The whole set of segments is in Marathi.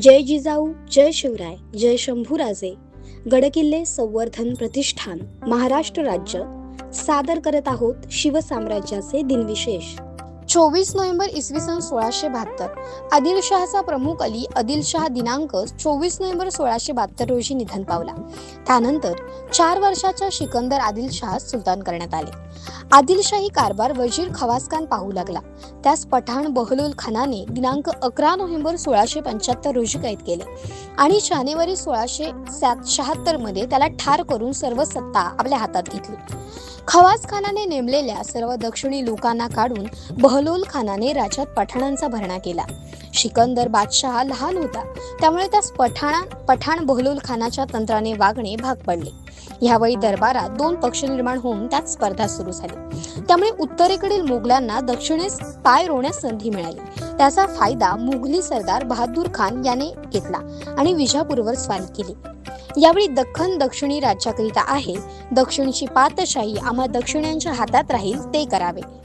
जय जिजाऊ जय शिवराय जय शंभूराजे. गडकिल्ले संवर्धन प्रतिष्ठान महाराष्ट्र राज्य. सादर करत आहोत शिवसाम्राज्याचे दिनविशेष. चोवीस नोव्हेंबर इसवी सन सोळाशे बहात्तर. आदिलशहाचा प्रमुख अली आदिलशहा दिनांक चोवीस नोव्हेंबर सोळाशे बहात्तर रोजी निधन पावला. त्यानंतर चार वर्षाच्या सिकंदर आदिलशहा सुलतान करण्यात आले. आदिलशाही कारभार वजीर खवासखान पाहू लागला. त्यास पठाण बहलोल खानाने दिनांक अकरा नोव्हेंबर सोळाशे पंच्याहत्तर रोजी कैद केले आणि जानेवारी सोळाशे शहात्तरमध्ये त्याला ठार करून सर्व सत्ता आपल्या हातात घेतली. खवास खानाने नेमलेल्या सर्व दक्षिणी लोकांना काढून बहलोल खानाने राज्यात पठाणांचा भरणा केला. सिकंदर बादशाह लहान होता. त्यामुळे त्यास पठाणा पठाण बहलोल खानाच्या तंत्राने वागणे भाग पडले. यावेळी दरबारात दोन पक्ष निर्माण होऊन त्यात स्पर्धा सुरू झाली. त्यामुळे उत्तरेकडील मुघलांना दक्षिणेस पाय रोवण्यास संधी मिळाली. त्याचा फायदा मुघली सरदार बहादूर खान याने घेतला आणि विजापूरवर स्वारी केली. यावेळी दख्खन दक्षिणी राज्याकरिता आहे. दक्षिणची पातशाही आम्हा दक्षिण्यांच्या हातात राहील ते करावे.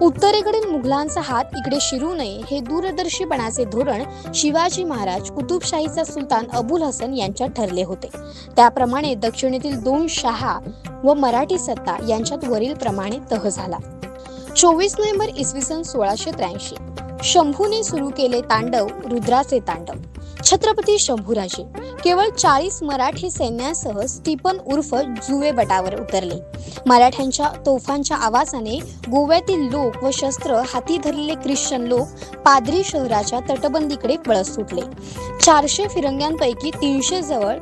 उत्तरेकडील मुघलांचा हात इकडे शिरू नये हे दूरदर्शीपणाचे धोरण शिवाजी महाराज कुतुबशाहीचा सुलतान अबुल हसन यांच्यात ठरले होते. त्याप्रमाणे दक्षिणेतील दोन शहा व मराठी सत्ता यांच्यात वरील प्रमाणे तह झाला. चोवीस नोव्हेंबर इसवी सन सोळाशे त्र्याऐंशी. शंभूने सुरू केले तांडव रुद्राचे तांडव. छत्रपती शंभूराजे केवळ चाळीस मराठी सैन्यासह स्टीपन उर्फ जुवे बटावर उतरले. मराठ्यांच्या तोफांच्या आवाजाने गोव्यातील लोक व शस्त्र हाती धरलेले ख्रिश्चन लोक पादरी शहराच्या तटबंदीकडे पळस सुटले. चारशे फिरंग्यांपैकी तीनशे जवळ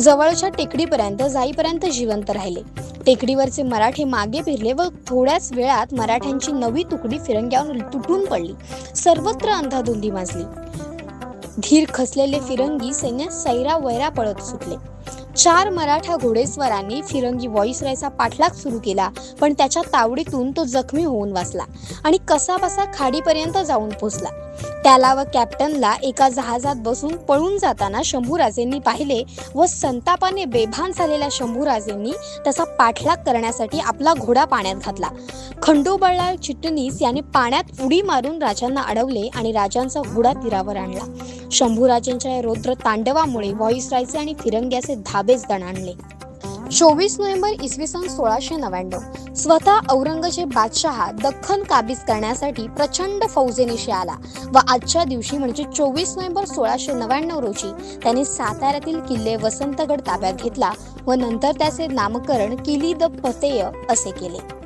जवळच्या टेकडीपर्यंत जाईपर्यंत जिवंत राहिले. टेकडीवरचे मराठे मागे फिरले व थोड्याच वेळात मराठ्यांची नवी तुकडी फिरंग्यावर तुटून पडली. सर्वत्र अंधाधुंदी माजली. धीर खसलेले फिरंगी सैन्य सैरा वैरा पळत सुटले. चार मराठा घोडेस्वारांनी फिरंगी व्हॉइसरायचा पाठलाग सुरू केला पण त्याच्या तावडीतून तो जखमी होऊन वाचला आणि कसाबसा खाडीपर्यंत जाऊन पोचला. त्याला व कॅप्टनला एका जहाजात बसून पळून जाताना शंभूराजेंनी पाहिले व संतापाने बेभान झालेल्या शंभूराजेंनी त्याचा पाठलाग करण्यासाठी आपला घोडा पाण्यात घातला. खंडोबळलाल चिटणीस याने पाण्यात उडी मारून राजांना अडवले आणि राजांचा घोडा तीरावर आणला. शंभूराजेंच्या या रौद्र तांडवामुळे व्हॉईसरायचे आणि फिरंग्याचे धाबेच दणाणले. चोवीस नोव्हेंबर इसवी सन सोळाशे नव्याण्णव. स्वतः औरंगजेब बादशहा दख्खन काबीज करण्यासाठी प्रचंड फौजेनिशी आला व आजच्या दिवशी म्हणजे चोवीस नोव्हेंबर सोळाशे नव्याण्णव रोजी त्यांनी साताऱ्यातील किल्ले वसंतगड ताब्यात घेतला व नंतर त्याचे नामकरण किली द फतेय असे केले.